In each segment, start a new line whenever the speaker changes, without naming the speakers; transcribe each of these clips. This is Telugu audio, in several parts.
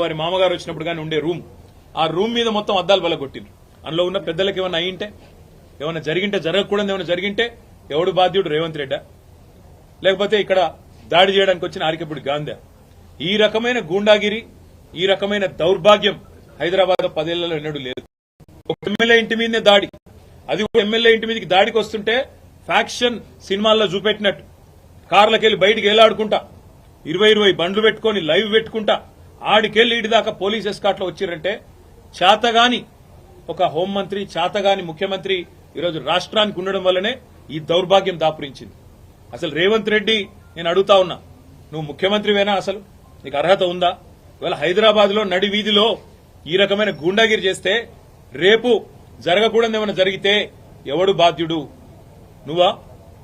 వారి మామగారు వచ్చినప్పుడు కానీ ఉండే రూమ్. ఆ రూమ్ మీద మొత్తం అద్దాలు బల అందులో ఉన్న పెద్దలకు ఏమైనా అయ్యింటే ఏమైనా జరిగింటే జరగకూడదు ఏమైనా జరిగింటే ఎవడు బాధ్యుడు రేవంత్ రెడ్డా? లేకపోతే ఇక్కడ దాడి చేయడానికి వచ్చిన ఆరికపుడి గాంధీ? ఈ రకమైన గూండాగిరి ఈ రకమైన దౌర్భాగ్యం హైదరాబాద్ పదేళ్ళలో ఎన్నడూ లేదు. ఒక ఎమ్మెల్యే ఇంటి మీదనే దాడి. అది ఒక ఎమ్మెల్యే ఇంటి మీదకి దాడికి వస్తుంటే ఫ్యాక్షన్ సినిమాల్లో చూపెట్టినట్టు. కార్లకెళ్ళి బయటికి వేలాడుకుంటా ఇరవై ఇరవై బండ్లు పెట్టుకొని లైవ్ పెట్టుకుంటా. ఆడికెళ్ళి ఇటు దాకా పోలీస్ ఎస్కాట్లో వచ్చిరంటే చేతగాని ఒక హోంమంత్రి చేతగాని ముఖ్యమంత్రి ఈరోజు రాష్ట్రానికి ఉండడం వల్లనే ఈ దౌర్భాగ్యం దాపురించింది. అసలు రేవంత్ రెడ్డి నేను అడుగుతా ఉన్నా నువ్వు ముఖ్యమంత్రివేనా అసలు? నీకు అర్హత ఉందా? ఇవాళ హైదరాబాద్లో నడి వీధిలో ఈ రకమైన గూండాగిరి చేస్తే రేపు జరగకూడదు ఏమైనా జరిగితే ఎవడు బాధ్యుడు? నువ్వా?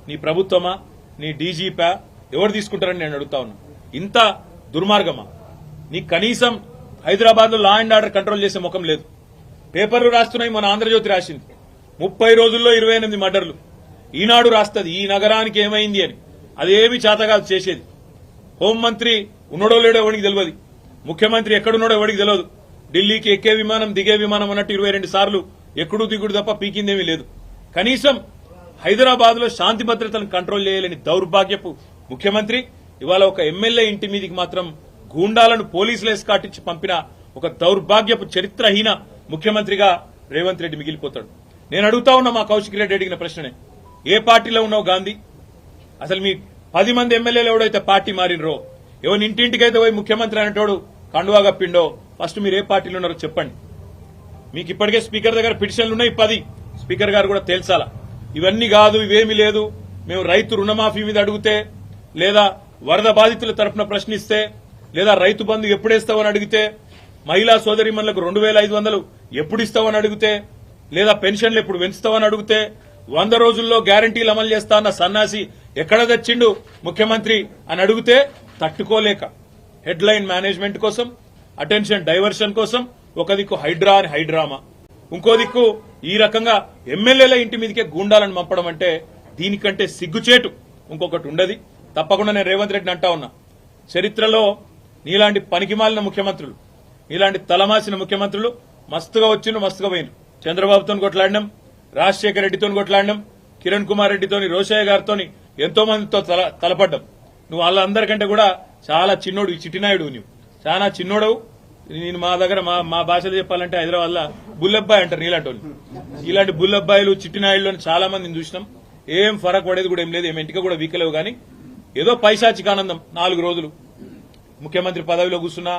నీ ప్రభుత్వమా? నీ డీజీపా? ఎవరు తీసుకుంటారని నేను అడుగుతా ఉన్నా. ఇంత దుర్మార్గమా? నీకు కనీసం హైదరాబాద్లో లా అండ్ ఆర్డర్ కంట్రోల్ చేసే ముఖం లేదు. పేపర్లు రాస్తున్నాయి మన ఆంధ్రజ్యోతి రాసింది. ముప్పై రోజుల్లో ఇరవై ఎనిమిది మర్డర్లు. ఈనాడు రాస్తుంది ఈ నగరానికి ఏమైంది అని. అదేమి చేతగాదు చేసేది. హోంమంత్రి ఉన్నడో లేడో ఎవరికి తెలియదు ముఖ్యమంత్రి ఎక్కడున్నాడో ఎవరికి తెలియదు ఢిల్లీకి ఎక్కే విమానం దిగే విమానం అన్నట్టు ఇరవై రెండు సార్లు ఎక్కడు దిగుడు తప్ప పీకిందేమీ లేదు. కనీసం హైదరాబాద్లో శాంతి భద్రతను కంట్రోల్ చేయలేని దౌర్భాగ్యపు ముఖ్యమంత్రి ఇవాళ ఒక ఎమ్మెల్యే ఇంటి మీదికి మాత్రం గూండాలను పోలీసులు ఎస్కాటించి పంపిన ఒక దౌర్భాగ్యపు చరిత్రహీన ముఖ్యమంత్రిగా రేవంత్ రెడ్డి మిగిలిపోతాడు. నేను అడుగుతా ఉన్నా మా కౌశిక్ రెడ్డి అడిగిన ప్రశ్ననే. ఏ పార్టీలో ఉన్నావు గాంధీ? అసలు మీ పది మంది ఎమ్మెల్యేలు ఎవడైతే పార్టీ మారినరో ఎవరి ఇంటింటికైతే పోయి ముఖ్యమంత్రి అనేటోడు కండువా కప్పిండో ఫస్ట్ మీరు ఏ పార్టీలో ఉన్నారో చెప్పండి. మీకు ఇప్పటికే స్పీకర్ దగ్గర పిటిషన్లు ఉన్నాయి పది. స్పీకర్ గారు కూడా తేల్చాలా. ఇవన్నీ కాదు ఇవేమీ లేదు. మేము రైతు రుణమాఫీ మీద అడిగితే లేదా వరద బాధితుల తరఫున ప్రశ్నిస్తే లేదా రైతు బంధు ఎప్పుడేస్తావని అడిగితే మహిళా సోదరిమణులకు రెండు వేల ఐదు వందలు ఎప్పుడు ఇస్తావని అడిగితే లేదా పెన్షన్లు ఎప్పుడు పెంచుతావని అడిగితే వంద రోజుల్లో గ్యారంటీలు అమలు చేస్తా అన్న సన్నాసి ఎక్కడ తెచ్చిండు ముఖ్యమంత్రి అని అడిగితే తట్టుకోలేక హెడ్లైన్ మేనేజ్మెంట్ కోసం అటెన్షన్ డైవర్షన్ కోసం ఒక దిక్కు హైడ్రా అని హైడ్రామా. ఇంకో దిక్కు ఈ రకంగా ఎమ్మెల్యేల ఇంటి మీదకే గూండాలను పంపడం అంటే దీనికంటే సిగ్గుచేటు. ఇంకొకటి ఉండదు. తప్పకుండా నేను రేవంత్ రెడ్డిని అంటా ఉన్నా. చరిత్రలో నీలాంటి పనికిమాలిన ముఖ్యమంత్రులు నీలాంటి తలమాసిన ముఖ్యమంత్రులు మస్తుగా వచ్చిండ్రు మస్తుగా పోయిన చంద్రబాబుతో కొట్లాడినాం రాజశేఖర రెడ్డితో కొట్లాడినాం కిరణ్ కుమార్ రెడ్డితోని రోషయ్య గారితో ఎంతో మందితో తల నువ్వు వాళ్ళందరికంటే కూడా చాలా చిన్నోడు ఈ చిట్టినాయుడు నువ్వు చాలా చిన్నోడవు. నేను మా దగ్గర మా మా భాషలో చెప్పాలంటే హైదరాబాద్లో బుల్లబ్బాయి అంటారు నీలాంటి వాళ్ళు ఇలాంటి బుల్లబ్బాయిలు చిట్టినాయుడు చాలా మందిని చూసినాం. ఏం ఫరక్ పడేది కూడా ఏం లేదు ఏం ఇంటికి కూడా వీకలేవు కానీ ఏదో పైశాచిక ఆనందం నాలుగు రోజులు. ముఖ్యమంత్రి పదవిలో కూర్చున్నా